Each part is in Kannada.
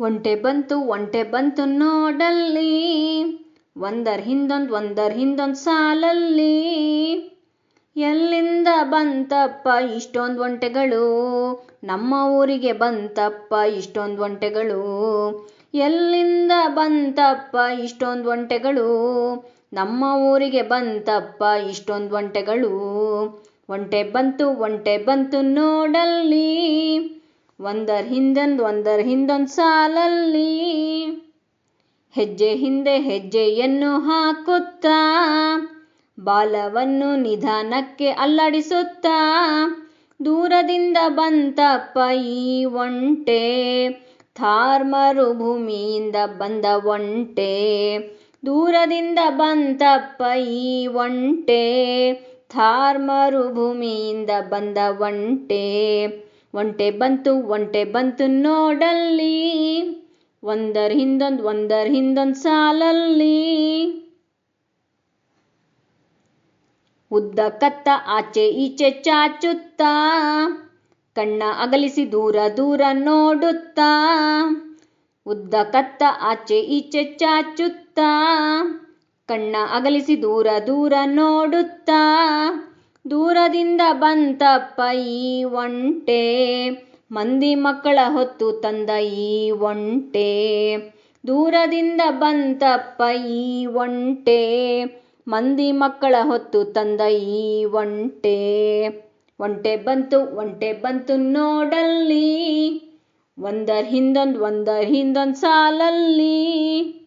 ಒಂಟೆ ಬಂತು ಒಂಟೆ ಬಂತು ನೋಡಲ್ಲಿ. ಒಂದರ ಹಿಂದೊಂದು ಒಂದರ ಹಿಂದೊಂದು ಸಾಲಲ್ಲಿ. ಎಲ್ಲಿಂದ ಬಂತಪ್ಪ ಇಷ್ಟೊಂದು ಒಂಟೆಗಳು? ನಮ್ಮ ಊರಿಗೆ ಬಂತಪ್ಪ ಇಷ್ಟೊಂದು ಒಂಟೆಗಳು? ಎಲ್ಲಿಂದ ಬಂತಪ್ಪ ಇಷ್ಟೊಂದು ಒಂಟೆಗಳು? ನಮ್ಮ ಊರಿಗೆ ಬಂತಪ್ಪ ಇಷ್ಟೊಂದು ಒಂಟೆಗಳು? ಒಂಟೆ ಬಂತು ಒಂಟೆ ಬಂತು ನೋಡಲ್ಲಿ. ಒಂದರ ಹಿಂದೊಂದು ಒಂದರ ಹಿಂದೊಂದು ಸಾಲಲ್ಲಿ ಹೆಜ್ಜೆ ಹಿಂದೆ ಹೆಜ್ಜೆಯನ್ನು ಹಾಕುತ್ತಾ, ಬಾಲವನ್ನು ನಿಧಾನಕ್ಕೆ ಅಲ್ಲಾಡಿಸುತ್ತಾ, ದೂರದಿಂದ ಬಂತಪ್ಪ ಈ ಒಂಟೆ, ಥಾರ್ ಮರುಭೂಮಿಯಿಂದ ಬಂದ ಒಂಟೆ, ದೂರದಿಂದ ಬಂತಪ್ಪ ಈ ಒಂಟೆ, ಥಾರ್ ಮರುಭೂಮಿಯಿಂದ ಬಂದ ಒಂಟೆ. ಒಂಟೆ ಬಂತು ಒಂಟೆ ಬಂತು ನೋಡಲ್ಲಿ. ಒಂದರ ಹಿಂದೊಂದು ಒಂದರ ಹಿಂದೊಂದು ಸಾಲಲ್ಲಿ. ಉದ್ದ ಕತ್ತ, ಆಚೆ ಈಚೆ ಚಾಚುತ್ತ. ಕಣ್ಣ ಅಗಲಿಸಿ ದೂರ ದೂರ ನೋಡುತ್ತಾ. ಉದ್ದ ಕತ್ತ, ಆಚೆ ಈಚೆ ಚಾಚುತ್ತ. ಕಣ್ಣ ಅಗಲಿಸಿ ದೂರ ದೂರ ನೋಡುತ್ತಾ. ದೂರದಿಂದ ಬಂತಪ್ಪ ಈ ಒಂಟೆ, ಮಂದಿ ಮಕ್ಕಳ ಹೊತ್ತು ತಂದ ಈ ಒಂಟೆ. ದೂರದಿಂದ ಬಂತಪ್ಪ ಈ ಒಂಟೆ, ಮಂದಿ ಮಕ್ಕಳ ಹೊತ್ತು ತಂದ ಈ ಒಂಟೆ. ಒಂಟೆ ಬಂತು ಒಂಟೆ ಬಂತು ನೋಡಲ್ಲಿ, ಒಂದರ ಹಿಂದೊಂದು ಒಂದರ ಹಿಂದೊಂದು ಸಾಲಲ್ಲಿ.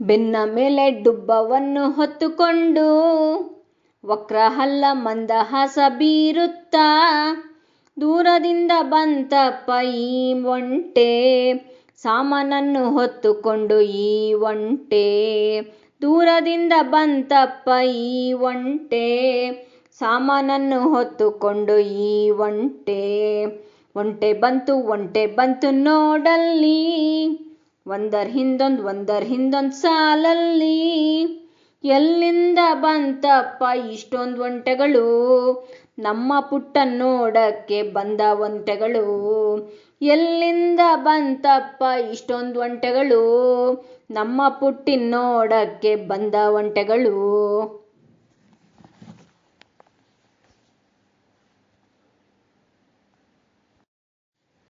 ಬೆನ್ನ ಮೇಲೆ ಡುಬ್ಬವನ್ನು ಹೊತ್ತುಕೊಂಡು ವಕ್ರಹಲ್ಲ ಮಂದಹಾಸ ಬೀರುತ್ತ ದೂರದಿಂದ ಬಂತಪ್ಪ ಈ ಒಂಟೆ, ಸಾಮಾನನ್ನು ಹೊತ್ತುಕೊಂಡು ಈ ಒಂಟೆ, ದೂರದಿಂದ ಬಂತಪ್ಪ ಈ ಒಂಟೆ, ಸಾಮಾನನ್ನು ಹೊತ್ತುಕೊಂಡು ಈ ಒಂಟೆ ಒಂಟೆ ಬಂತು ಒಂಟೆ ಬಂತು ನೋಡಲ್ಲಿ. ಒಂದರ ಹಿಂದೊಂದು ಒಂದರ ಹಿಂದೊಂದು ಸಾಲಲ್ಲಿ. ಎಲ್ಲಿಂದ ಬಂತಪ್ಪ ಇಷ್ಟೊಂದು ಒಂಟೆಗಳು? ನಮ್ಮ ಪುಟ್ಟ ನೋಡಕ್ಕೆ ಬಂದ ಒಂಟೆಗಳು. ಎಲ್ಲಿಂದ ಬಂತಪ್ಪ ಇಷ್ಟೊಂದು ಒಂಟೆಗಳು? ನಮ್ಮ ಪುಟ್ಟಿ ನೋಡಕ್ಕೆ ಬಂದ ಒಂಟೆಗಳು.